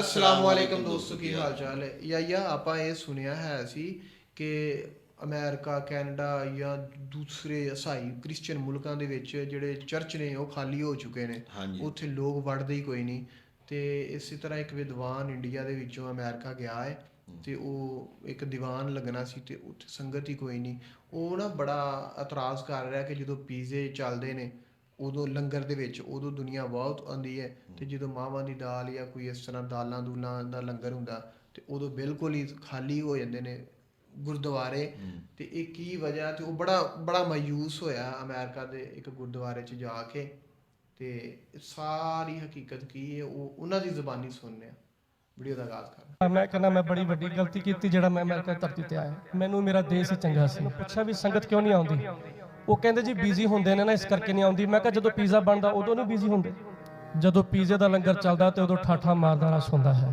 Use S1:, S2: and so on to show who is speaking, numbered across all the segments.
S1: ਅਸਲਾਮ ਵਾਲੇਕਮ ਦੋਸਤੋ ਕੀ ਹਾਲ ਚਾਲ ਹੈ? ਯਾ ਯਾ ਆਪਾਂ ਇਹ ਸੁਣਿਆ ਹੈ ਸੀ ਕਿ ਅਮਰੀਕਾ ਕੈਨੇਡਾ ਜਾਂ ਦੂਸਰੇ ਈਸਾਈ ਕ੍ਰਿਸਚੀਅਨ ਮੁਲਕਾਂ ਦੇ ਵਿੱਚ ਜਿਹੜੇ ਚਰਚ ਨੇ ਉਹ ਖਾਲੀ ਹੋ ਚੁੱਕੇ ਨੇ। ਉੱਥੇ ਲੋਕ ਵੜਦੇ ਹੀ ਕੋਈ ਨਹੀਂ। ਤੇ ਇਸੇ ਤਰ੍ਹਾਂ ਇੱਕ ਵਿਦਵਾਨ ਇੰਡੀਆ ਦੇ ਵਿੱਚੋਂ ਅਮਰੀਕਾ ਗਿਆ ਹੈ। ਤੇ ਉਹ ਇੱਕ ਦੀਵਾਨ ਲੱਗਣਾ ਸੀ ਤੇ ਉੱਥੇ ਸੰਗਤ ਹੀ ਕੋਈ ਨਹੀਂ। ਉਹ ਨਾ ਬੜਾ ਇਤਰਾਜ਼ ਕਰ ਰਿਹਾ ਕਿ ਜਦੋਂ ਪੀਜ਼ੇ ਚੱਲਦੇ ਨੇ ਉਦੋਂ ਲੰਗਰ ਦੇ ਵਿੱਚ ਉਦੋਂ ਦੁਨੀਆ ਬਹੁਤ ਆਉਂਦੀ ਹੈ ਤੇ ਜਦੋਂ ਮਾਵਾਂ ਦੀ ਦਾਲ ਜਾਂ ਕੋਈ ਇਸ ਤਰ੍ਹਾਂ ਦਾਲਾਂ ਦੂਲਾਂ ਦਾ ਲੰਗਰ ਹੁੰਦਾ ਤੇ ਉਦੋਂ ਬਿਲਕੁਲ ਹੀ ਖਾਲੀ ਹੋ ਜਾਂਦੇ ਨੇ ਗੁਰਦੁਆਰੇ ਤੇ ਇਹ ਕੀ ਵਜ੍ਹਾ ਤੇ ਉਹ ਬੜਾ ਬੜਾ ਮਾਯੂਸ ਹੋਇਆ ਅਮਰੀਕਾ ਦੇ ਇੱਕ ਗੁਰਦੁਆਰੇ 'ਚ ਜਾ ਕੇ ਤੇ ਸਾਰੀ ਹਕੀਕਤ ਕੀ ਹੈ ਉਹ ਉਹਨਾਂ ਦੀ ਜ਼ੁਬਾਨੀ ਸੁਣਨੇ ਆ ਵੀਡੀਓ ਦਾ ਆਗਾਜ਼ ਕਰ
S2: ਮੈਂ ਕਹਿੰਦਾ ਮੈਂ ਬੜੀ ਵੱਡੀ ਗਲਤੀ ਕੀਤੀ ਜਿਹੜਾ ਮੈਂ ਅਮਰੀਕਾ ਧਰਤੀ ਤੇ ਆਇਆ। ਮੈਨੂੰ ਮੇਰਾ ਦੇਸ਼ ਹੀ ਚੰਗਾ ਸੀ। ਪੁੱਛਿਆ ਵੀ ਸੰਗਤ ਕਿਉਂ ਨਹੀਂ ਆਉਂਦੀ? ਉਹ ਕਹਿੰਦੇ ਜੀ ਬੀਜ਼ੀ ਹੁੰਦੇ ਨੇ ਨਾ, ਇਸ ਕਰਕੇ ਨਹੀਂ ਆਉਂਦੀ। ਮੈਂ ਕਿਹਾ ਜਦੋਂ ਪੀਜ਼ਾ ਬਣਦਾ, ਉਦੋਂ ਨਹੀਂ ਬੀਜ਼ੀ ਹੁੰਦੇ। ਜਦੋਂ ਪੀਜ਼ੇ ਦਾ ਲੰਗਰ ਚੱਲਦਾ ਤੇ ਉਦੋਂ ਠਾਠਾ ਮਾਰਦਾ ਰਸ ਹੁੰਦਾ ਹੈ।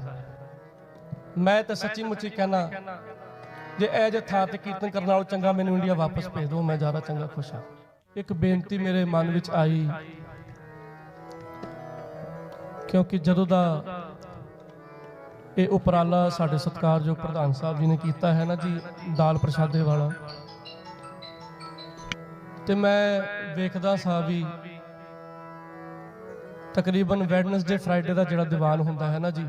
S2: ਮੈਂ ਤਾਂ ਸੱਚੀ ਮੁੱਚੀ ਕਹਿਣਾ ਜੇ ਇਹ ਜੇ ਥਾਂ ਤੇ ਕੀਰਤਨ ਕਰਨ ਨਾਲੋਂ ਚੰਗਾ ਮੈਨੂੰ ਇੰਡੀਆ ਵਾਪਸ ਭੇਜ ਦਿਓ, ਮੈਂ ਜ਼ਿਆਦਾ ਚੰਗਾ ਖੁਸ਼ ਹਾਂ। ਇੱਕ ਬੇਨਤੀ ਮੇਰੇ ਮਨ ਵਿੱਚ ਆਈ, ਕਿਉਂਕਿ ਜਦੋਂ ਦਾ ਇਹ ਉਪਰਾਲਾ ਸਾਡੇ ਸਤਿਕਾਰਯੋਗ ਪ੍ਰਧਾਨ ਸਾਹਿਬ ਜੀ ਨੇ ਕੀਤਾ ਹੈ ਨਾ ਜੀ, ਦਾਲ ਪ੍ਰਸ਼ਾਦੇ ਵਾਲਾ ਤੇ ਮੈਂ ਵੇਖਦਾ ਸਾਂ ਵੀ ਤਕਰੀਬਨ ਵੈਡਨਸਡੇ, ਫਰਾਈਡੇ ਦਾ ਜਿਹੜਾ ਦੀਵਾਨ ਹੁੰਦਾ ਹੈ ਨਾ ਜੀ,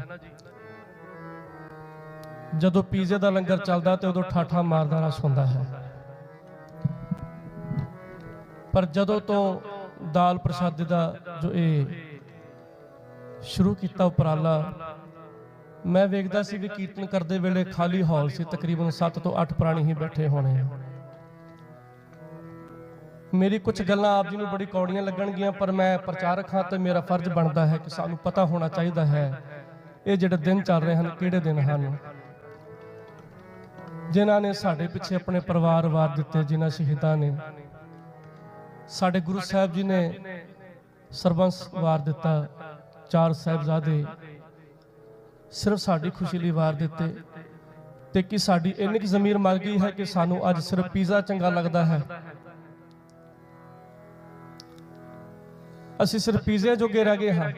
S2: ਜਦੋਂ ਪੀਜ਼ੇ ਦਾ ਲੰਗਰ ਚੱਲਦਾ ਤੇ ਉਦੋਂ ਠਾਠਾ ਮਾਰਦਾ ਰਸ ਹੁੰਦਾ ਹੈ। ਪਰ ਜਦੋਂ ਤੋਂ ਦਾਲ ਪ੍ਰਸ਼ਾਦੇ ਦਾ ਜੋ ਇਹ ਸ਼ੁਰੂ ਕੀਤਾ ਉਪਰਾਲਾ, ਮੈਂ ਵੇਖਦਾ ਸੀ ਵੀ ਕੀਰਤਨ ਕਰਦੇ ਵੇਲੇ ਖਾਲੀ ਹਾਲ ਸੀ, ਤਕਰੀਬਨ 7 ਤੋਂ 8 ਪ੍ਰਾਣੀ ਹੀ ਬੈਠੇ ਹੋਣੇ। ਮੇਰੀ ਕੁਝ ਗੱਲਾਂ ਆਪ ਜੀ ਨੂੰ ਬੜੀ ਕੌੜੀਆਂ ਲੱਗਣਗੀਆਂ, ਪਰ ਮੈਂ ਪ੍ਰਚਾਰਕ ਹਾਂ ਤੇ ਮੇਰਾ ਫਰਜ਼ ਬਣਦਾ ਹੈ ਕਿ ਸਾਨੂੰ ਪਤਾ ਹੋਣਾ ਚਾਹੀਦਾ ਹੈ ਇਹ ਜਿਹੜੇ ਦਿਨ ਚੱਲ ਰਹੇ ਹਨ, ਕਿਹੜੇ ਦਿਨ ਹਨ। ਜਿਨ੍ਹਾਂ ਨੇ ਸਾਡੇ ਪਿੱਛੇ ਆਪਣੇ ਪਰਿਵਾਰ ਵਾਰ ਦਿੱਤੇ, ਜਿਨ੍ਹਾਂ ਸ਼ਹੀਦਾਂ ਨੇ। ਸਾਡੇ ਗੁਰੂ ਸਾਹਿਬ ਜੀ ਨੇ ਸਰਬੰਸ ਵਾਰ ਦਿੱਤਾ, ਚਾਰ ਸਾਹਿਬਜ਼ਾਦੇ ਸਿਰਫ ਸਾਡੀ ਖੁਸ਼ੀ ਲਈ ਵਾਰ ਦਿੱਤੇ ਤੇ ਕਿ ਸਾਡੀ ਇੰਨੀ ਕੁ ਜ਼ਮੀਰ ਮਰ ਗਈ ਹੈ ਕਿ ਸਾਨੂੰ ਅੱਜ ਸਿਰਫ ਪੀਜ਼ਾ ਚੰਗਾ ਲੱਗਦਾ ਹੈ? ਅਸੀਂ ਸਿਰਫ ਪੀਜ਼ੇ ਜੋਗੇ ਰਹਿ ਗਏ ਹਾਂ।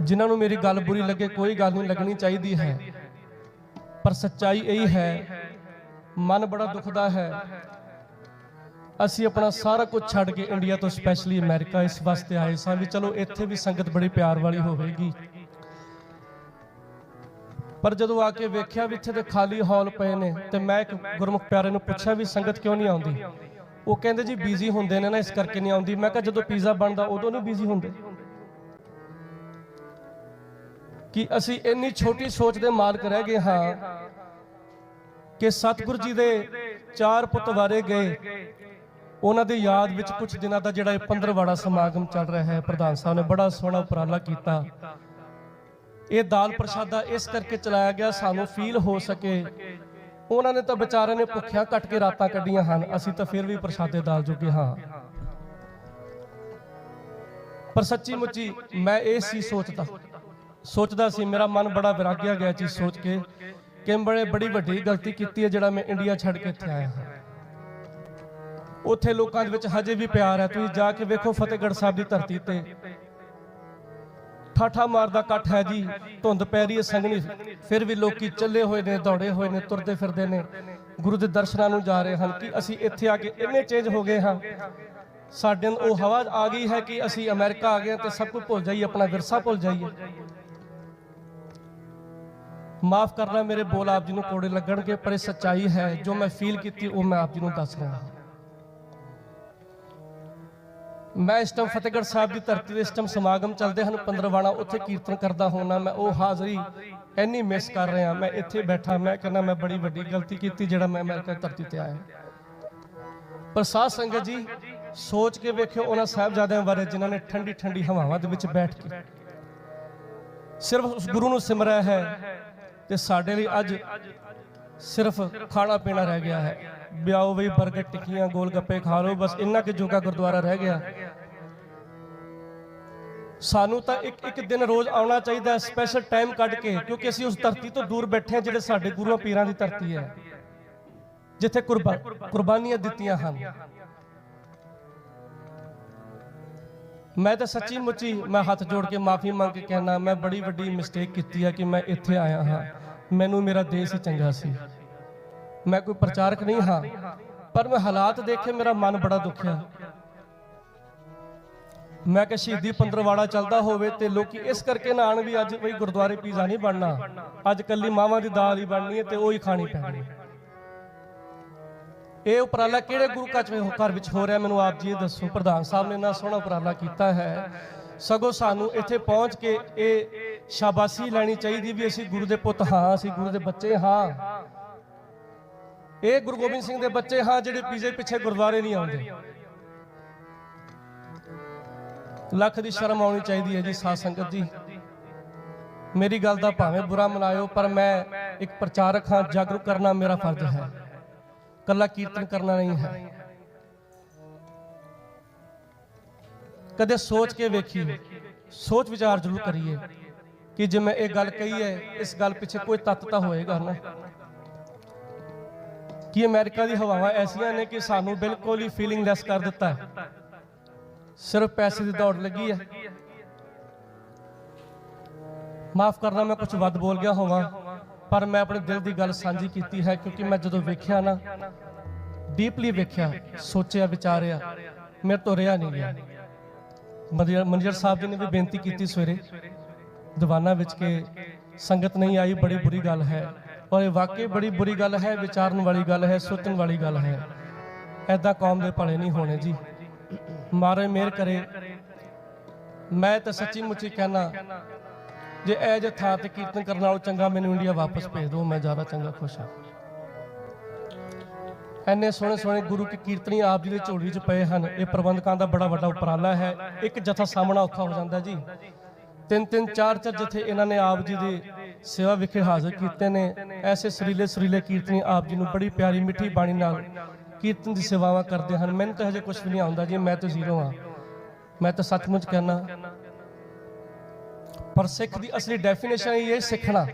S2: ਜਿਨ੍ਹਾਂ ਨੂੰ ਮੇਰੀ ਗੱਲ ਬੁਰੀ ਲੱਗੇ, ਕੋਈ ਗੱਲ ਨਹੀਂ ਲੱਗਣੀ ਚਾਹੀਦੀ ਹੈ। ਪਰ ਸੱਚਾਈ ਇਹ ਹੈ, ਮਨ ਬੜਾ ਦੁਖਦਾ ਹੈ। ਅਸੀਂ ਆਪਣਾ ਸਾਰਾ ਕੁਝ ਛੱਡ ਕੇ ਇੰਡੀਆ ਤੋਂ ਸਪੈਸ਼ਲੀ ਅਮਰੀਕਾ ਇਸ ਵਾਸਤੇ ਆਏ ਸਾਂ ਵੀ ਚਲੋ ਇੱਥੇ ਵੀ ਸੰਗਤ ਬੜੀ ਪਿਆਰ ਵਾਲੀ ਹੋਵੇਗੀ। ਪਰ ਜਦੋਂ ਆ ਕੇ ਵੇਖਿਆ ਵੀ ਇੱਥੇ ਤੇ ਖਾਲੀ ਹਾਲ ਪਏ ਨੇ, ਤੇ ਮੈਂ ਇੱਕ ਗੁਰਮੁਖ ਪਿਆਰੇ ਨੂੰ ਪੁੱਛਿਆ ਵੀ ਸੰਗਤ ਕਿਉਂ ਨਹੀਂ ਆਉਂਦੀ? ਉਹ ਕਹਿੰਦੇ ਜੀ ਬੀਜ਼ੀ ਹੁੰਦੇ ਨੇ ਨਾ, ਇਸ ਕਰਕੇ ਨਹੀਂ ਆਉਂਦੀ। ਮੈਂ ਕਿਹਾ ਜਦੋਂ ਪੀਜ਼ਾ ਬਣਦਾ, ਉਦੋਂ ਨਹੀਂ ਬੀਜ਼ੀ ਹੁੰਦੇ। ਕਿ ਅਸੀਂ ਇੰਨੀ ਛੋਟੀ ਸੋਚ ਦੇ ਮਾਲਕ ਰਹਿ ਗਏ ਹਾਂ ਕਿ ਸਤਿਗੁਰੂ ਜੀ ਦੇ ਚਾਰ ਪੁੱਤ ਵਾਰੇ ਗਏ। ਉਹਨਾਂ ਦੀ ਯਾਦ ਵਿੱਚ ਕੁਝ ਦਿਨਾਂ ਦਾ ਜਿਹੜਾ ਇਹ ਪੰਦਰਵਾੜਾ ਸਮਾਗਮ ਚੱਲ ਰਿਹਾ ਹੈ, ਪ੍ਰਧਾਨ ਸਾਹਿਬ ਨੇ ਬੜਾ ਸੋਹਣਾ ਉਪਰਾਲਾ ਕੀਤਾ। ਇਹ ਦਾਲ ਪ੍ਰਸ਼ਾਦਾ ਇਸ ਕਰਕੇ ਚਲਾਇਆ ਗਿਆ, ਸਾਨੂੰ ਫੀਲ ਹੋ ਸਕੇ ਉਹਨਾਂ ਨੇ ਤਾਂ ਵਿਚਾਰਿਆਂ ਨੇ ਭੁੱਖਿਆ ਕੱਟ ਕੇ ਰਾਤਾਂ ਕੱਢੀਆਂ ਹਨ। ਅਸੀਂ ਤਾਂ ਫਿਰ ਵੀ ਪ੍ਰਸ਼ਾਦੇ ਦਾਲ ਜੋਗੇ ਹਾਂ। ਪਰ ਸੱਚੀ ਮੁੱਚੀ ਮੈਂ ਇਹ ਸੀ ਸੋਚਦਾ। ਸੋਚਦਾ ਸੀ, ਮੇਰਾ ਮਨ ਬੜਾ ਵਿਰਾਗਿਆ ਗਿਆ ਚੀਜ਼ ਸੋਚ ਕੇ ਕਿ ਬੜੇ ਬੜੀ ਵੱਡੀ ਗਲਤੀ ਕੀਤੀ ਹੈ ਜਿਹੜਾ ਮੈਂ ਇੰਡੀਆ ਛੱਡ ਕੇ ਇੱਥੇ ਆਇਆ ਹਾਂ। ਉੱਥੇ ਲੋਕਾਂ ਦੇ ਵਿੱਚ ਹਜੇ ਵੀ ਪਿਆਰ ਹੈ। ਤੁਸੀਂ ਜਾ ਕੇ ਵੇਖੋ ਫਤਿਹਗੜ੍ਹ ਸਾਹਿਬ ਦੀ ਧਰਤੀ ਤੇ ਠਾਠਾ ਮਾਰਦਾ ਇਕੱਠ ਹੈ ਜੀ, ਧੁੰਦ ਪੈ ਰਹੀ ਹੈ ਸੰਗਣੀ ਫਿਰ ਵੀ ਲੋਕੀ ਚੱਲੇ ਹੋਏ ਨੇ, ਦੌੜੇ ਹੋਏ ਨੇ, ਤੁਰਦੇ ਫਿਰਦੇ ਨੇ। ਗੁਰੂ ਦੇ ਦਰਸ਼ਨਾਂ ਨੂੰ ਜਾ ਰਹੇ ਹਨ ਕਿ ਅਸੀਂ ਇੱਥੇ ਆ ਕੇ ਇੰਨੇ ਚੇਂਜ ਹੋ ਗਏ ਹਾਂ। ਸਾਡੇ ਉਹ ਹਵਾ ਆ ਗਈ ਹੈ ਕਿ ਅਸੀਂ ਅਮਰੀਕਾ ਆ ਗਏ ਹਾਂ ਤੇ ਸਭ ਕੁਝ ਭੁੱਲ ਜਾਈਏ, ਆਪਣਾ ਵਿਰਸਾ ਭੁੱਲ ਜਾਈਏ। ਮਾਫ ਕਰਨਾ ਮੇਰੇ ਬੋਲ ਆਪ ਜੀ ਨੂੰ ਕੋੜੇ ਲੱਗਣਗੇ, ਪਰ ਇਹ ਸੱਚਾਈ ਹੈ, ਜੋ ਮੈਂ ਫੀਲ ਕੀਤੀ ਉਹ ਮੈਂ ਆਪ ਜੀ ਨੂੰ ਦੱਸ ਰਿਹਾ ਹਾਂ। ਮੈਂ ਇਸ ਟਾਈਮ ਫਤਿਹਗੜ੍ਹ ਸਾਹਿਬ ਦੀ ਧਰਤੀ ਤੇ ਇਸ ਟਾਈਮ ਸਮਾਗਮ ਚੱਲਦੇ ਹਨ, ਪੰਦਰਵਾੜਾ ਉੱਥੇ ਕੀਰਤਨ ਕਰਦਾ ਹੋਣਾ ਮੈਂ ਉਹ ਹਾਜ਼ਰੀ ਐਨੀ ਮਿਸ ਕਰ ਰਿਹਾ, ਮੈਂ ਇੱਥੇ ਬੈਠਾ, ਮੈਂ ਕਹਿੰਦਾ ਮੈਂ ਬੜੀ ਵੱਡੀ ਗਲਤੀ ਕੀਤੀ ਜਿਹੜਾ ਮੈਂ ਅਮਰੀਕਾ ਧਰਤੀ ਤੇ ਆਇਆ। ਪਰ ਸਾਧ ਸੰਗਤ ਜੀ, ਸੋਚ ਕੇ ਵੇਖਿਓ ਉਹਨਾਂ ਸਾਹਿਬਜ਼ਾਦਿਆਂ ਬਾਰੇ ਜਿਨ੍ਹਾਂ ਨੇ ਠੰਡੀ ਠੰਡੀ ਹਵਾਵਾਂ ਦੇ ਵਿੱਚ ਬੈਠ ਕੇ। ਸਿਰਫ ਉਸ ਗੁਰੂ ਨੂੰ ਸਿਮਰਿਆ ਹੈ ਤੇ ਸਾਡੇ ਲਈ ਅੱਜ ਸਿਰਫ ਖਾਣਾ ਪੀਣਾ ਰਹਿ ਗਿਆ ਹੈ। ਵਿਆਓ ਵੀ 버ਗਰ ਟਿੱਕੀਆਂ, ਗੋਲ ਗੱਪੇ ਖਾ ਲਓ, ਬਸ ਇੰਨਾ ਕਿ ਜੋਗਾ ਗੁਰਦੁਆਰਾ ਰਹਿ ਗਿਆ। ਸਾਨੂੰ ਤਾਂ ਇੱਕ ਇੱਕ ਦਿਨ ਰੋਜ਼ ਆਉਣਾ ਚਾਹੀਦਾ ਸਪੈਸ਼ਲ ਟਾਈਮ ਕੱਢ ਕੇ, ਕਿਉਂਕਿ ਅਸੀਂ ਉਸ ਧਰਤੀ ਤੋਂ ਦੂਰ ਬੈਠੇ ਹਾਂ, ਜਿਹੜੇ ਸਾਡੇ ਗੁਰੂਆਂ ਪੀਰਾਂ ਦੀ ਧਰਤੀ ਹੈ। ਜਿੱਥੇ ਕੁਰਬਾ ਕੁਰਬਾਨੀਆਂ ਦਿੱਤੀਆਂ ਹਨ। ਮੈਂ ਤਾਂ ਸੱਚੀ ਮੁੱਚੀ ਮੈਂ ਹੱਥ ਜੋੜ ਕੇ ਮਾਫੀ ਮੰਗ ਕੇ ਕਹਿਣਾ ਮੈਂ ਬੜੀ ਵੱਡੀ ਮਿਸਟੇਕ ਕੀਤੀ ਹੈ ਕਿ ਮੈਂ ਇੱਥੇ ਆਇਆ ਹਾਂ। ਮੈਨੂੰ ਮੇਰਾ ਦੇਸ਼ ਹੀ ਚੰਗਾ ਸੀ। ਮੈਂ ਕੋਈ ਪ੍ਰਚਾਰਕ ਨਹੀਂ ਹਾਂ, ਪਰ ਮੈਂ ਹਾਲਾਤ ਦੇਖੇ ਮੇਰਾ ਮਨ ਬੜਾ ਦੁਖਿਆ। ਮੈਂ ਕਿ ਸ਼ਹੀਦੀ ਪੰਦਰਵਾੜਾ ਚੱਲਦਾ ਹੋਵੇ ਤੇ ਲੋਕੀ ਇਸ ਕਰਕੇ ਨਾ ਆਣ ਵੀ ਅੱਜ ਕੋਈ ਗੁਰਦੁਆਰੇ ਪੀਜ਼ਾ ਨਹੀਂ ਬਣਨਾ। ਅੱਜ ਕੱਲੀ ਮਾਵਾਂ ਦੀ ਦਾਲ ਹੀ ਬਣਨੀ ਹੈ ਤੇ ਉਹ ਹੀ ਖਾਣੀ ਪੈਣੀ ਇਹ ਉਪਰਾਲਾ ਕਿਹੜੇ ਗੁਰੂ ਘਰ ਘਰ ਵਿੱਚ ਹੋ ਰਿਹਾ, ਮੈਨੂੰ ਆਪ ਜੀ ਇਹ ਦੱਸੋ। ਪ੍ਰਧਾਨ ਸਾਹਿਬ ਨੇ ਇੰਨਾ ਸੋਹਣਾ ਉਪਰਾਲਾ ਕੀਤਾ ਹੈ। ਸਗੋਂ ਸਾਨੂੰ ਇੱਥੇ ਪਹੁੰਚ ਕੇ ਇਹ ਸ਼ਾਬਾਸ਼ੀ ਲੈਣੀ ਚਾਹੀਦੀ ਵੀ ਅਸੀਂ ਗੁਰੂ ਦੇ ਪੁੱਤ ਹਾਂ, ਅਸੀਂ ਗੁਰੂ ਦੇ ਬੱਚੇ ਹਾਂ। ਇਹ ਗੁਰੂ ਗੋਬਿੰਦ ਸਿੰਘ ਦੇ ਬੱਚੇ ਹਾਂ ਜਿਹੜੇ ਪੀਜ਼ੇ ਪਿੱਛੇ ਗੁਰਦੁਆਰੇ ਨਹੀਂ ਆਉਂਦੇ। ਲੱਖ ਦੀ ਸ਼ਰਮ ਆਉਣੀ ਚਾਹੀਦੀ ਹੈ ਜੀ, ਸਾਧ ਸੰਗਤ ਜੀ। ਮੇਰੀ ਗੱਲ ਦਾ ਭਾਵੇਂ ਬੁਰਾ ਮਨਾਇਓ, ਪਰ ਮੈਂ ਇੱਕ ਪ੍ਰਚਾਰਕ ਹਾਂ, ਜਾਗਰੂਕ ਕਰਨਾ ਮੇਰਾ ਫਰਜ਼ ਹੈ। ਕੱਲਾ ਕੀਰਤਨ ਕਰਨਾ ਨਹੀਂ ਹੈ। ਕਦੇ ਸੋਚ ਕੇ ਵੇਖੀਏ, ਸੋਚ ਵਿਚਾਰ ਜ਼ਰੂਰ ਕਰੀਏ ਕਿ ਜੇ ਮੈਂ ਇਹ ਗੱਲ ਕਹੀ ਹੈ, ਇਸ ਗੱਲ ਪਿੱਛੇ ਕੋਈ ਤੱਤ ਤਾਂ ਹੋਏਗਾ ਨਾ। ਕਿ ਅਮਰੀਕਾ ਦੀ ਹਵਾਵਾਂ ਐਸੀਆਂ ਨੇ ਕਿ ਸਾਨੂੰ ਬਿਲਕੁਲ ਹੀ ਫੀਲਿੰਗ ਲੈਸ ਕਰ ਦਿੱਤਾ। ਹੈ ਸਿਰਫ ਪੈਸੇ ਦੀ ਦੌੜ ਲੱਗੀ ਹੈ ਮਾਫ ਕਰਨਾ, ਮੈਂ ਕੁਝ ਵੱਧ ਬੋਲ ਗਿਆ ਹੋਵਾਂ, ਪਰ ਮੈਂ ਆਪਣੇ ਦਿਲ ਦੀ ਗੱਲ ਸਾਂਝੀ ਕੀਤੀ ਹੈ, ਕਿਉਂਕਿ ਮੈਂ ਜਦੋਂ ਵੇਖਿਆ ਨਾ ਡੀਪਲੀ ਵੇਖਿਆ, ਸੋਚਿਆ, ਵਿਚਾਰਿਆ, ਮੇਰੇ ਤੋਂ ਰਿਹਾ ਨਹੀਂ ਗਿਆ। ਮਨਜਰ ਮਨਜਰ ਸਾਹਿਬ ਜੀ ਨੇ ਵੀ ਬੇਨਤੀ ਕੀਤੀ ਸਵੇਰੇ, ਦੀਵਾਨਾ ਵਿੱਚ ਕਿ ਸੰਗਤ ਨਹੀਂ ਆਈ, ਬੜੀ ਬੁਰੀ ਗੱਲ ਹੈ। ਪਰ ਇਹ ਵਾਕਈ ਬੜੀ ਬੁਰੀ ਗੱਲ ਹੈ, ਵਿਚਾਰਨ ਵਾਲੀ ਗੱਲ ਹੈ ਸੋਚਣ ਵਾਲੀ ਗੱਲ ਹੈ। ਐਦਾਂ ਕੌਮ ਦੇ ਭਲੇ ਨਹੀਂ ਹੋਣੇ ਜੀ। ਮਾਰੇ ਮਿਹਰ ਕਰੇ। ਮੈਂ ਤਾਂ ਸੱਚੀ ਮੁੱਚੀ ਕਹਿਣਾ, ਜੇ ਇਹ ਜੇ ਥਾਂ ਤੇ ਕੀਰਤਨ ਕਰਨ ਨਾਲੋਂ ਚੰਗਾ ਮੈਨੂੰ ਇੰਡੀਆ ਵਾਪਸ ਭੇਜ ਦਿਓ, ਮੈਂ ਜ਼ਿਆਦਾ ਚੰਗਾ ਖੁਸ਼ ਹਾਂ। ਐਨੇ ਸੋਹਣੇ ਸੋਹਣੇ ਗੁਰੂ ਕੀ ਕੀਰਤਨੀ ਆਪ ਜੀ ਦੇ ਝੋਲੀ 'ਚ ਪਏ ਹਨ। ਇਹ ਪ੍ਰਬੰਧਕਾਂ ਦਾ ਬੜਾ ਵੱਡਾ ਉਪਰਾਲਾ ਹੈ। ਇੱਕ ਜਥਾ ਸਾਹਮਣਾ ਔਖਾ ਹੋ ਜਾਂਦਾ ਜੀ। ਤਿੰਨ ਤਿੰਨ ਚਾਰ ਚਾਰ ਜਥੇ ਇਹਨਾਂ ਨੇ ਆਪ ਜੀ ਦੇ ਸੇਵਾ ਵਿਖੇ ਹਾਜ਼ਰ ਕੀਤੇ ਨੇ। ਐਸੇ ਸਰੀਲੇ ਸਰੀਲੇ ਕੀਰਤਨੀ ਆਪ ਜੀ ਨੂੰ ਬੜੀ ਪਿਆਰੀ ਮਿੱਠੀ ਬਾਣੀ ਨਾਲ ਕੀਰਤਨ ਦੀ ਸੇਵਾਵਾਂ ਕਰਦੇ ਹਨ। ਮੈਨੂੰ ਤਾਂ ਹਜੇ ਕੁਝ ਵੀ ਨਹੀਂ ਆਉਂਦਾ ਜੀ, ਮੈਂ ਤਾਂ ਜ਼ੀਰੋ ਹਾਂ। ਮੈਂ ਤਾਂ ਸੱਚਮੁੱਚ ਕਹਿਣਾ ਪਰ ਸਿੱਖ ਦੀ ਅਸਲੀ ਡੈਫੀਨੇਸ਼ਨ ਇਹ ਸਿੱਖਣਾ।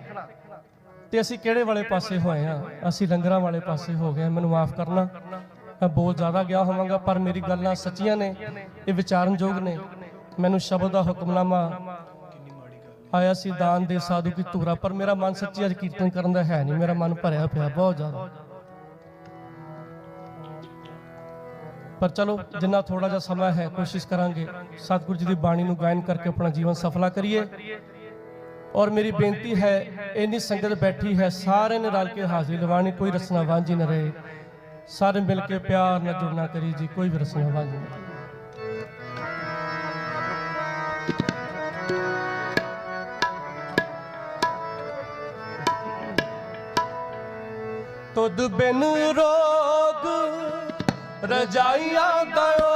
S2: ਤੇ ਅਸੀਂ ਕਿਹੜੇ ਵਾਲੇ ਪਾਸੇ ਹੋਏ ਆ ਅਸੀਂ ਲੰਗਰਾਂ ਵਾਲੇ ਪਾਸੇ ਹੋ ਗਏ ਮੈਨੂੰ ਮਾਫ ਕਰਨਾ। ਮੈਂ ਬਹੁਤ ਜ਼ਿਆਦਾ ਗਿਆ ਹੋਵਾਂਗਾ, ਪਰ ਮੇਰੀ ਗੱਲਾਂ ਸੱਚੀਆਂ ਨੇ, ਇਹ ਵਿਚਾਰਨਯੋਗ ਨੇ। ਮੈਨੂੰ ਸ਼ਬਦ ਦਾ ਹੁਕਮਨਾਮਾ ਆਇਆ ਸੀ, ਦਾਨ ਦੇ ਸਾਧੂ ਕੀ ਧੂਰਾ, ਪਰ ਮੇਰਾ ਮਨ ਸੱਚੀ ਅੱਜ ਕੀਰਤਨ ਕਰਨ ਦਾ ਹੈ ਨਹੀਂ, ਮੇਰਾ ਮਨ ਭਰਿਆ ਪਿਆ ਬਹੁਤ ਜ਼ਿਆਦਾ। ਪਰ ਚਲੋ, ਜਿੰਨਾ ਥੋੜਾ ਜਿਹਾ ਸਮਾਂ ਹੈ, ਕੋਸ਼ਿਸ਼ ਕਰਾਂਗੇ, ਸਤਿਗੁਰੂ ਜੀ ਦੀ ਬਾਣੀ ਨੂੰ ਗਾਇਨ ਕਰਕੇ ਆਪਣਾ ਜੀਵਨ ਸਫਲਾ ਕਰੀਏ। ਔਰ ਮੇਰੀ ਬੇਨਤੀ ਹੈ, ਇੰਨੀ ਸੰਗਤ ਬੈਠੀ ਹੈ ਸਾਰੇ ਨੇ ਰਲ ਕੇ ਹਾਜ਼ਰੀ ਲਵਾਣੀ ਕੋਈ ਰਸਨਾ ਵਾਂਝੀ ਨਾ ਰਹੇ। ਸਾਰੇ ਮਿਲ ਕੇ ਪਿਆਰ ਨਾਲ ਜੁੜਨਾ ਕਰੀ ਜੀ, ਕੋਈ ਵੀ ਰਸਨਾ ਵਾਂਝੀ ਨਾ ਰਹੇ। ਬਿਨ ਰੋਗ ਰਜਾਈਆਂ ਦਾ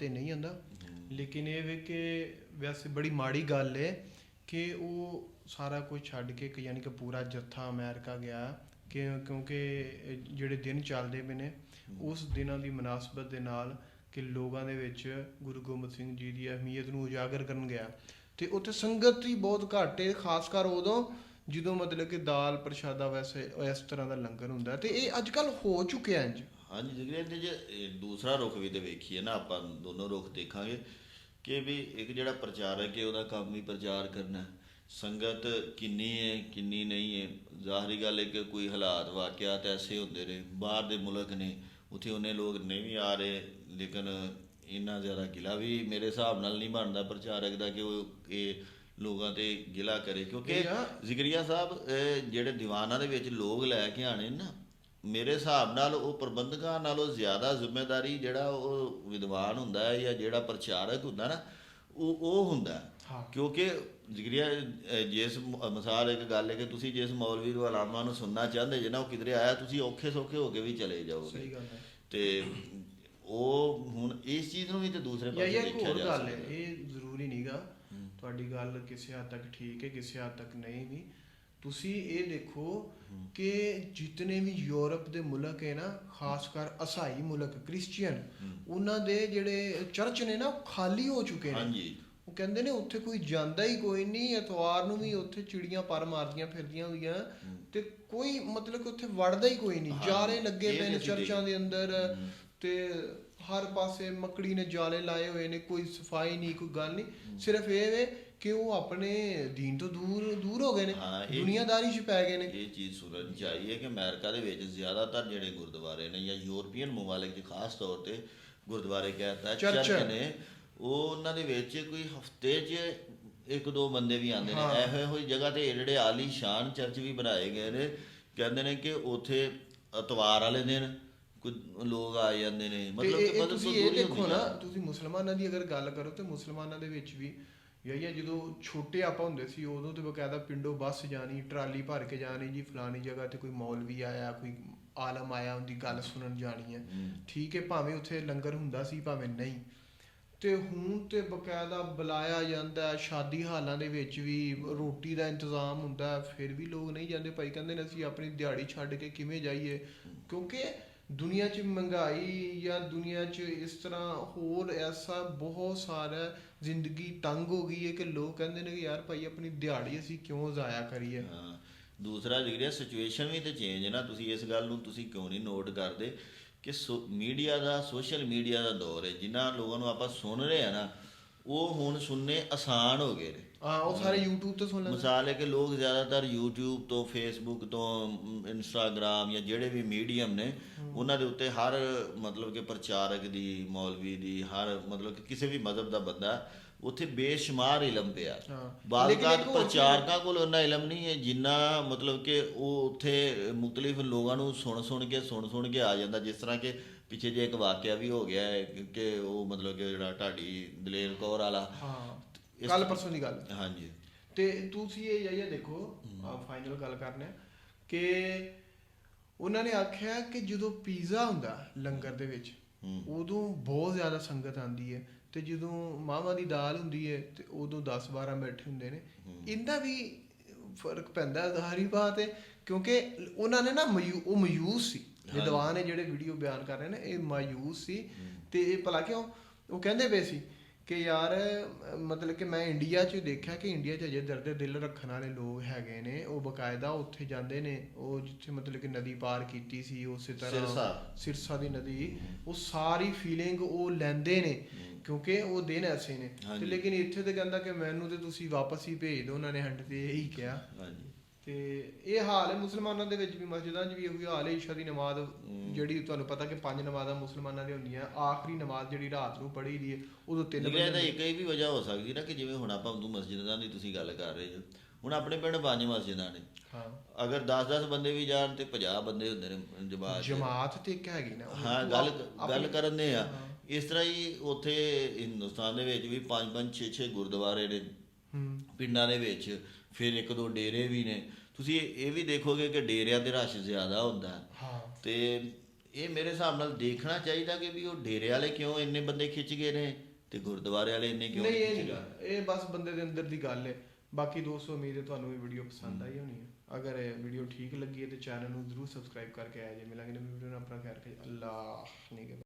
S1: ਤੇ ਨਹੀਂ ਆਂਦਾ ਲੇਕਿਨ ਇਹ ਵੀ ਕਿ ਵੈਸੇ ਬੜੀ ਮਾੜੀ ਗੱਲ ਹੈ ਕਿ ਉਹ ਸਾਰਾ ਕੁਝ ਛੱਡ ਕੇ ਕਿ ਯਾਨੀ ਕਿ ਪੂਰਾ ਜੱਥਾ ਅਮਰੀਕਾ ਗਿਆ ਕਿ ਕਿਉਂਕਿ ਜਿਹੜੇ ਦਿਨ ਚੱਲਦੇ ਪਏ ਨੇ, ਉਸ ਦਿਨਾਂ ਦੀ ਮਨਾਸਬਤ ਦੇ ਨਾਲ ਕਿ ਲੋਕਾਂ ਦੇ ਵਿੱਚ ਗੁਰੂ ਗੋਬਿੰਦ ਸਿੰਘ ਜੀ ਦੀ ਅਹਿਮੀਅਤ ਨੂੰ ਉਜਾਗਰ ਕਰਨ ਗਿਆ। ਤੇ ਉੱਥੇ ਸੰਗਤ ਹੀ ਬਹੁਤ ਘੱਟ ਹੈ ਖਾਸ ਕਰ ਉਦੋਂ ਜਦੋਂ ਮਤਲਬ ਕਿ ਦਾਲ ਪ੍ਰਸ਼ਾਦਾ ਵੈਸੇ ਇਸ ਤਰ੍ਹਾਂ ਦਾ ਲੰਗਰ ਹੁੰਦਾ। ਤੇ ਇਹ ਅੱਜ ਕੱਲ ਹੋ ਚੁੱਕਿਆ ਇੰਜ
S3: ਹਾਂਜੀ ਜਿਗਰੇ ਤੇ ਜੇ ਇਹ ਦੂਸਰਾ ਰੁਖ ਵੀ ਤੇ ਵੇਖੀਏ ਨਾ ਆਪਾਂ ਦੋਨੋਂ ਰੁਖ ਦੇਖਾਂਗੇ ਕਿ ਵੀ ਇੱਕ ਜਿਹੜਾ ਪ੍ਰਚਾਰਕ ਹੈ ਉਹਦਾ ਕੰਮ ਹੀ ਪ੍ਰਚਾਰ ਕਰਨਾ ਹੈ। ਸੰਗਤ ਕਿੰਨੀ ਹੈ ਕਿੰਨੀ ਨਹੀਂ ਹੈ ਜ਼ਾਹਰੀ ਗੱਲ ਹੈ ਕਿ ਕੋਈ ਹਾਲਾਤ ਵਾਕਿਆਤ ਐਸੇ ਹੁੰਦੇ ਨੇ ਬਾਹਰ ਦੇ ਮੁਲਕ ਨੇ ਉੱਥੇ ਉਹਨੇ ਲੋਕ ਨਹੀਂ ਵੀ ਆ ਰਹੇ ਲੇਕਿਨ ਇੰਨਾ ਜ਼ਿਆਦਾ ਗਿਲਾ ਵੀ ਮੇਰੇ ਹਿਸਾਬ ਨਾਲ ਨਹੀਂ ਬਣਦਾ ਪ੍ਰਚਾਰਕ ਦਾ ਕਿ ਉਹ ਇਹ ਲੋਕਾਂ ਤੇ ਗਿਲਾ ਕਰੇ ਕਿਉਂਕਿ ਜ਼ਿਕਰੀਆ ਸਾਹਿਬ ਜਿਹੜੇ ਦੀਵਾਨਾਂ ਦੇ ਵਿੱਚ ਲੋਕ ਲੈ ਕੇ ਆਣੇ ਨਾ ਮੇਰੇ ਹਿਸਾਬ ਨਾਲ ਉਹ ਪ੍ਰਬੰਧਕਾਂ ਨਾਲੋਂ ਜ਼ਿਆਦਾ ਜ਼ਿੰਮੇਵਾਰੀ ਜਿਹੜਾ ਉਹ ਵਿਦਵਾਨ ਹੁੰਦਾ ਹੈ ਜਾਂ ਜਿਹੜਾ ਪ੍ਰਚਾਰਕ ਹੁੰਦਾ ਨਾ ਉਹ ਉਹ ਹੁੰਦਾ। ਕਿਉਂਕਿ ਜ਼ਿਕਰੀਆ ਜਿਸ ਮਿਸਾਲ ਇੱਕ ਗੱਲ ਹੈ ਕਿ ਤੁਸੀਂ ਜਿਸ ਮੌਲਵੀ ਨੂੰ ਅਲਾਮਾ ਨੂੰ ਸੁਣਨਾ ਚਾਹੁੰਦੇ ਜੇ ਨਾ ਉਹ ਕਿਧਰੇ ਆਇਆ ਤੁਸੀਂ ਔਖੇ ਸੌਖੇ ਹੋ ਕੇ ਵੀ ਚਲੇ ਜਾਓਗੇ।
S1: ਸਹੀ ਗੱਲ ਹੈ।
S3: ਤੇ ਉਹ ਹੁਣ ਇਸ ਚੀਜ਼ ਨੂੰ ਵੀ ਤੇ ਦੂਸਰੇ ਪਾਸੇ ਦੇਖਿਆ ਜਾ ਸਕਦਾ।
S1: ਇਹ ਜ਼ਰੂਰੀ ਨਹੀਂਗਾ ਤੁਹਾਡੀ ਗੱਲ ਕਿਸੇ ਹੱਦ ਤੱਕ ਠੀਕ ਹੈ ਕਿਸੇ ਹੱਦ ਤੱਕ ਨਹੀਂ ਵੀ। ਤੁਸੀਂ ਇਹ ਦੇਖੋ ਕਿ ਜਿਤਨੇ ਵੀ ਯੂਰਪ ਦੇ ਮੁਲਕ ਹੈ ਨਾ ਖਾਸ ਕਰ ਅਸਾਈ ਮੁਲਕ ਕ੍ਰਿਸਚੀਅਨ ਉਹਨਾਂ ਦੇ ਜਿਹੜੇ ਚਰਚ ਨੇ ਨਾ ਖਾਲੀ ਹੋ ਚੁੱਕੇ ਨੇ।
S3: ਹਾਂਜੀ।
S1: ਉਹ ਕਹਿੰਦੇ ਨੇ ਉੱਥੇ ਕੋਈ ਜਾਂਦਾ ਹੀ ਕੋਈ ਨਹੀਂ ਐਤਵਾਰ ਨੂੰ ਵੀ ਉੱਥੇ ਚਿੜੀਆਂ ਪਰ ਮਾਰਦੀਆਂ ਫਿਰਦੀਆਂ ਹੁੰਦੀਆਂ। ਤੇ ਕੋਈ ਮਤਲਬ ਕਿ ਉੱਥੇ ਵੜਦਾ ਹੀ ਕੋਈ ਨਹੀਂ। ਜਾਲੇ ਲੱਗੇ ਪਏ ਨੇ ਚਰਚਾਂ ਦੇ ਅੰਦਰ। ਤੇ ਹਰ ਪਾਸੇ ਮੱਕੜੀ ਨੇ ਜਾਲੇ ਲਾਏ ਹੋਏ ਨੇ ਕੋਈ ਸਫ਼ਾਈ ਨਹੀਂ ਕੋਈ ਗੱਲ ਨਹੀਂ ਸਿਰਫ ਇਹ ਵੇ ਕਿ ਉਹ ਆਪਣੇ ਦੀਨ ਤੋਂ ਦੂਰ ਦੂਰ ਹੋ ਗਏ ਨੇ
S3: ਹਾਂ, ਇਹ-
S1: ਦੁਨੀਆਦਾਰੀ 'ਚ ਪੈ ਗਏ ਨੇ
S3: ਇਹ ਚੀਜ਼ ਸੁਣਨ ਚ ਆਈ ਹੈ ਕਿ ਅਮਰੀਕਾ ਦੇ ਵਿੱਚ ਜ਼ਿਆਦਾਤਰ ਜਿਹੜੇ ਗੁਰਦੁਆਰੇ ਨੇ ਜਾਂ ਯੂਰਪੀਅਨ ਮਮਾਲਿਕ 'ਚ ਖਾਸ ਤੌਰ ਤੇ ਗੁਰਦੁਆਰੇ ਕਹਿੰਦਾ
S1: ਚਰਚ।
S3: ਚਰਚ ਨੇ ਉਹ ਉਹਨਾਂ ਦੇ ਵਿੱਚ ਕੋਈ ਹਫ਼ਤੇ 'ਚ ਇੱਕ ਦੋ ਬੰਦੇ ਵੀ ਆਉਂਦੇ ਨੇ
S1: ਹਾਂ।
S3: ਇਹੋ ਜਿਹੀ ਜਗ੍ਹਾ ਤੇ ਜਿਹੜੇ ਆਲੀ ਸ਼ਾਨ ਚਰਚ ਵੀ ਬਣਾਏ ਗਏ ਨੇ ਕਹਿੰਦੇ ਨੇ ਕਿ ਉੱਥੇ ਇਤਵਾਰ ਵਾਲੇ ਦਿਨ ਕੁਝ ਲੋਕ ਆ ਜਾਂਦੇ ਨੇ। ਮਤਲਬ ਕਿ ਮਤਲਬ
S1: ਤੁਸੀਂ ਇਹ
S3: ਦੂਰੀ
S1: ਦੇਖੋ
S3: ਹੁੰਦੀ
S1: ਨਾ। ਤੁਸੀਂ ਮੁਸਲਮਾਨਾਂ ਦੀ ਅਗਰ ਗੱਲ ਕਰੋ ਤੇ ਮੁਸਲਮਾਨਾਂ ਦੇ ਵਿੱਚ ਵੀ ਯਾ ਜਦੋਂ ਛੋਟੇ ਆਪਾਂ ਹੁੰਦੇ ਸੀ ਉਦੋਂ ਤੇ ਬਕਾਇਦਾ ਪਿੰਡੋਂ ਬੱਸ ਜਾਣੀ ਟਰਾਲੀ ਭਰ ਕੇ ਜਾਣੀ ਜੀ ਫਲਾਣੀ ਜਗ੍ਹਾ ਤੇ ਕੋਈ ਮੌਲਵੀ ਆਇਆ ਕੋਈ ਆਲਮ ਆਇਆ ਉਹਦੀ ਗੱਲ ਸੁਣਨ ਜਾਣੀ ਹੈ। ਠੀਕ ਹੈ ਭਾਵੇਂ ਉੱਥੇ ਲੰਗਰ ਹੁੰਦਾ ਸੀ ਭਾਵੇਂ ਨਹੀਂ। ਤੇ ਹੁਣ ਤੇ ਬਕਾਇਦਾ ਬੁਲਾਇਆ ਜਾਂਦਾ ਹੈ, ਸ਼ਾਦੀ ਹਾਲਾਂ ਦੇ ਵਿੱਚ ਵੀ ਰੋਟੀ ਦਾ ਇੰਤਜ਼ਾਮ ਹੁੰਦਾ ਹੈ, ਫਿਰ ਵੀ ਲੋਕ ਨਹੀਂ ਜਾਂਦੇ। ਭਾਈ ਕਹਿੰਦੇ ਨੇ ਅਸੀਂ ਆਪਣੀ ਦਿਹਾੜੀ ਛੱਡ ਕੇ ਕਿਵੇਂ ਜਾਈਏ? ਕਿਉਂਕਿ ਦੁਨੀਆ 'ਚ ਮਹਿੰਗਾਈ ਜਾਂ ਦੁਨੀਆ 'ਚ ਇਸ ਤਰ੍ਹਾਂ ਹੋਰ ਐਸਾ ਬਹੁਤ ਸਾਰਾ ਜ਼ਿੰਦਗੀ ਤੰਗ ਹੋ ਗਈ ਹੈ ਕਿ ਲੋਕ ਕਹਿੰਦੇ ਨੇ ਕਿ ਯਾਰ ਭਾਈ ਆਪਣੀ ਦਿਹਾੜੀ ਅਸੀਂ ਕਿਉਂ ਜ਼ਾਇਆ ਕਰੀਏ?
S3: ਹਾਂ, ਦੂਸਰਾ ਜਿਹੜਾ ਸਿਚੁਏਸ਼ਨ ਵੀ ਤੇ ਚੇਂਜ ਹੈ ਨਾ। ਤੁਸੀਂ ਇਸ ਗੱਲ ਨੂੰ ਤੁਸੀਂ ਕਿਉਂ ਨਹੀਂ ਨੋਟ ਕਰਦੇ ਕਿ ਮੀਡੀਆ ਦਾ ਸੋਸ਼ਲ ਮੀਡੀਆ ਦਾ ਦੌਰ ਹੈ। ਜਿਨ੍ਹਾਂ ਲੋਕਾਂ ਨੂੰ ਆਪਾਂ ਸੁਣ ਰਹੇ ਆ ਨਾ ਉਹ ਹੁਣ ਸੁਣਨੇ ਆਸਾਨ ਹੋ ਗਏ ਨੇ।
S1: ਹਾਂ ਉਹ ਸਾਰੇ YouTube ਤੇ ਸੁਣ ਲੈਂਦੇ
S3: ਮਿਸਾਲ ਹੈ ਕਿ ਲੋਕ ਜ਼ਿਆਦਾਤਰ YouTube ਤੋਂ Facebook ਤੋਂ Instagram ਜਾਂ ਜਿਹੜੇ ਵੀ ਮੀਡੀਅਮ ਨੇ ਉਹਨਾਂ ਦੇ ਉੱਤੇ ਹਰ ਮਤਲਬ ਕਿ ਪ੍ਰਚਾਰਕ ਦੀ ਮੌਲਵੀ ਦੀ ਹਰ ਮਤਲਬ ਕਿ ਕਿਸੇ ਵੀ ਮਜ਼ਹਬ ਦਾ ਬੰਦਾ ਉੱਥੇ ਬੇਸ਼ੁਮਾਰ ਇਲਮ ਪਿਆ
S1: ਹਾਂ।
S3: ਬਾਲ
S1: ਲੇਕਿਨ
S3: ਕਾਤ
S1: ਇੱਕ ਹੋਰ ਚੀਜ਼-
S3: ਪ੍ਰਚਾਰਕਾਂ ਕੋਲ ਉਹਨਾਂ ਇਲਮ ਨਹੀਂ ਹੈ ਜਿੰਨਾ ਮਤਲਬ ਕਿ ਉਹ ਉੱਥੇ ਮੁxtਲਿਫ ਲੋਕਾਂ ਨੂੰ ਸੁਣ ਸੁਣ ਕੇ ਸੁਣ ਸੁਣ ਕੇ ਆ ਜਾਂਦਾ ਜਿਸ ਤਰ੍ਹਾਂ ਕਿ ਪਿੱਛੇ ਜੇ ਇੱਕ ਵਾਕਿਆ ਵੀ ਹੋ ਗਿਆ ਹੈ ਕਿ- ਉਹ ਮਤਲਬ ਕਿ ਜਿਹੜਾ ਢਾਡੀ ਦਲੇਰ ਕੌਰ ਵਾਲਾ।
S1: ਹਾਂ ਕੱਲ ਪਰਸੋਂ ਦੀ ਗੱਲ।
S3: ਹਾਂਜੀ।
S1: ਤੇ ਤੁਸੀਂ ਇਹ ਜਾਈਏ ਦੇਖੋ ਆ ਫਾਈਨਲ ਗੱਲ ਕਰਨੇ ਕਿ ਉਹਨਾਂ ਨੇ ਆਖਿਆ ਕਿ ਜਦੋਂ ਪੀਜ਼ਾ ਹੁੰਦਾ ਲੰਗਰ ਦੇ ਵਿੱਚ। ਉਦੋਂ ਬਹੁਤ ਜ਼ਿਆਦਾ ਸੰਗਤ ਆਂਦੀ ਹੈ ਤੇ ਜਦੋਂ ਮਾਵਾਂ ਦੀ ਦਾਲ ਹੁੰਦੀ ਹੈ ਤੇ ਉਦੋਂ 10 12 ਬੈਠੇ ਹੁੰਦੇ ਨੇ। ਇਹਦਾ ਵੀ ਫ਼ਰਕ ਪੈਂਦਾ ਜ਼ਾਹਰੀ ਬਾਤ ਹੈ ਕਿਉਂਕਿ ਉਹਨਾਂ ਨੇ ਨਾ ਮਯੂ ਉਹ ਮਯੂਸ ਸੀ। ਵਿਦਵਾਨ ਹੈ ਜਿਹੜੇ ਵੀਡੀਓ ਬਿਆਨ ਕਰ ਰਹੇ ਨੇ ਇਹ ਮਾਯੂਸ ਸੀ ਤੇ ਇਹ ਭਲਾ ਕਿਉਂ? ਉਹ ਕਹਿੰਦੇ ਪਏ ਸੀ ਕਿ ਯਾਰ ਮਤਲਬ ਕਿ ਮੈਂ ਇੰਡੀਆ 'ਚ ਦੇਖਿਆ ਕਿ ਇੰਡੀਆ 'ਚ ਅਜੇ ਦਰਦ ਦਿਲ ਰੱਖਣ ਵਾਲੇ ਲੋਕ ਹੈਗੇ ਨੇ ਉਹ ਬਕਾਇਦਾ ਉੱਥੇ ਜਾਂਦੇ ਨੇ ਉਹ ਜਿੱਥੇ ਮਤਲਬ ਕਿ ਨਦੀ ਪਾਰ ਕੀਤੀ ਸੀ ਉਸੇ ਤਰ੍ਹਾਂ
S3: ਸਿਰਸਾ।
S1: ਸਿਰਸਾ ਦੀ ਨਦੀ। ਉਹ ਸਾਰੀ ਫੀਲਿੰਗ ਉਹ ਲੈਂਦੇ ਨੇ ਕਿਉਂਕਿ ਉਹ ਦਿਨ ਐਸੇ ਨੇ। ਤੇ। ਲੇਕਿਨ ਇੱਥੇ ਤੇ ਕਹਿੰਦਾ ਕਿ ਮੈਨੂੰ ਤੇ ਤੁਸੀਂ ਵਾਪਸ ਹੀ ਭੇਜ ਦਿਓ ਉਹਨਾਂ ਨੇ ਹੰਡ ਤੇ ਇਹੀ ਕਿਹਾ।
S3: ਹਾਂਜੀ।
S1: ਤੇ ਇਹ ਹਾਲ ਹੈ ਮੁਸਲਮਾਨਾਂ ਦੇ ਵਿੱਚ ਵੀ ਮਸਜਿਦਾਂ 'ਚ ਵੀ ਇਹੋ ਹਾਲ ਹੈ ਇਸ਼ਾ ਦੀ ਨਮਾਜ਼ ਜਿਹੜੀ ਤੁਹਾਨੂੰ ਪਤਾ ਕਿ ਪੰਜ ਨਮਾਜ਼ਾਂ ਮੁਸਲਮਾਨਾਂ ਦੀਆਂ ਹੁੰਦੀਆਂ ਆਖਰੀ ਨਮਾਜ਼ ਜਿਹੜੀ ਰਾਤ ਨੂੰ ਪੜ੍ਹੀ ਦੀ ਹੈ ਉਦੋਂ ਤਿੰਨ ਵਜੇ
S3: ਇੱਕ ਇਹ ਵੀ ਵਜ੍ਹਾ ਹੋ ਸਕਦੀ ਨਾ ਕਿ ਜਿਵੇਂ ਹੁਣ ਆਪਾਂ ਉਦੋਂ ਮਸਜਿਦਾਂ ਦੀ ਤੁਸੀਂ ਗੱਲ ਕਰ ਰਹੇ ਜੋ ਹੁਣ ਆਪਣੇ ਪਿੰਡ ਪੰਜ ਮਸਜਿਦਾਂ ਨੇ।
S1: ਹਾਂ।
S3: ਅਗਰ 10-10 ਬੰਦੇ ਵੀ ਜਾਣ ਤੇ 50 ਬੰਦੇ ਹੁੰਦੇ ਨੇ ਜਮਾਤ।
S1: ਜਮਾਤ ਤੇ ਇੱਕ ਹੈਗੀ ਨਾ
S3: ਹਾਂ ਗੱਲ ਗੱਲ ਕਰਨ ਦੇ ਆ। ਇਸ ਤਰ੍ਹਾਂ ਹੀ ਉੱਥੇ ਹਿੰਦੁਸਤਾਨ ਦੇ ਵਿੱਚ ਵੀ 5-5 6-6 ਗੁਰਦੁਆਰੇ ਨੇ।
S1: ਹੂੰ
S3: ਪਿੰਡਾਂ ਦੇ ਵਿੱਚ ਫਿਰ ਇੱਕ ਦੋ ਡੇਰੇ ਵੀ ਨੇ। ਤੁਸੀਂ ਇਹ ਵੀ ਦੇਖੋਗੇ ਕਿ ਡੇਰਿਆਂ ਤੇ ਰਸ਼ ਜ਼ਿਆਦਾ ਹੁੰਦਾ। ਹੈ। ਤੇ ਇਹ ਮੇਰੇ ਹਿਸਾਬ ਨਾਲ ਦੇਖਣਾ ਚਾਹੀਦਾ ਕਿ ਵੀ ਉਹ ਡੇਰੇ ਵਾਲੇ ਕਿਉਂ ਇੰਨੇ ਬੰਦੇ ਖਿੱਚ ਗਏ ਨੇ ਤੇ ਗੁਰਦੁਆਰੇ ਵਾਲੇ ਇੰਨੇ ਕਿਉਂ
S1: ਨਹੀਂ
S3: ਖਿੱਚ ਗਏ?
S1: ਇਹ ਬਸ ਬੰਦੇ ਦੇ ਅੰਦਰ ਦੀ ਗੱਲ ਹੈ ਬਾਕੀ ਦੋਸਤੋ ਉਮੀਦ ਹੈ ਤੁਹਾਨੂੰ ਇਹ ਵੀਡੀਓ ਪਸੰਦ ਆਈ ਹੋਣੀ ਹੈ ਅਗਰ ਇਹ ਵੀਡੀਓ ਠੀਕ ਲੱਗੀ ਹੈ ਤੇ ਚੈਨਲ ਨੂੰ ਜ਼ਰੂਰ ਸਬਸਕ੍ਰਾਈਬ ਕਰਕੇ ਆਇਆ ਜੇ ਮਿਲਾਂਗੇ ਨਵੀਂ ਵੀਡੀਓ ਨਾਲ ਆਪਣਾ ਖਿਆਲ ਰੱਖਿਓ। ਅੱਲਾਹ ਨਿਗਹਿਬਾਨ